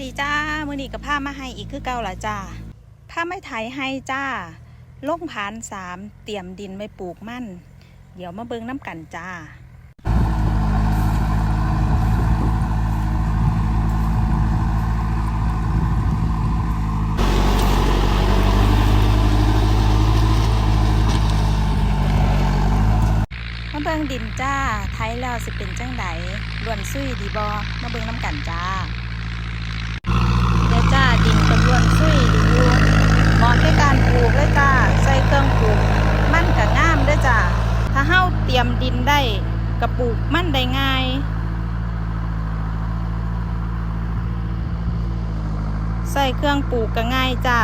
ดีจ้า มือีกคือเก่าละจ้าถ้าไม่ไถให้จ้าลงผานสามเตรียมดินไว้ปลูกมั่น เดี๋ยวมาเบิ่งน้ำกันจ้ามาเบิงดินจ้า ไทยแล้วสิเป็นจังไดล้วนซุยดีบอมาเบิ่งน้ำกันจ้า เดี๋ยวจ้าดินเป็นล้วนซุยดีอยู่เหมาะในการปลูกเลยจ้า ใส่เครื่องปลูก มันก็งามเด้วยจ้า ถ้าเฮาเตรี ยมดินได้กระปลูกมั่นได้ง่าย ใส่เครื่องปลูกก็ง่ายจ้า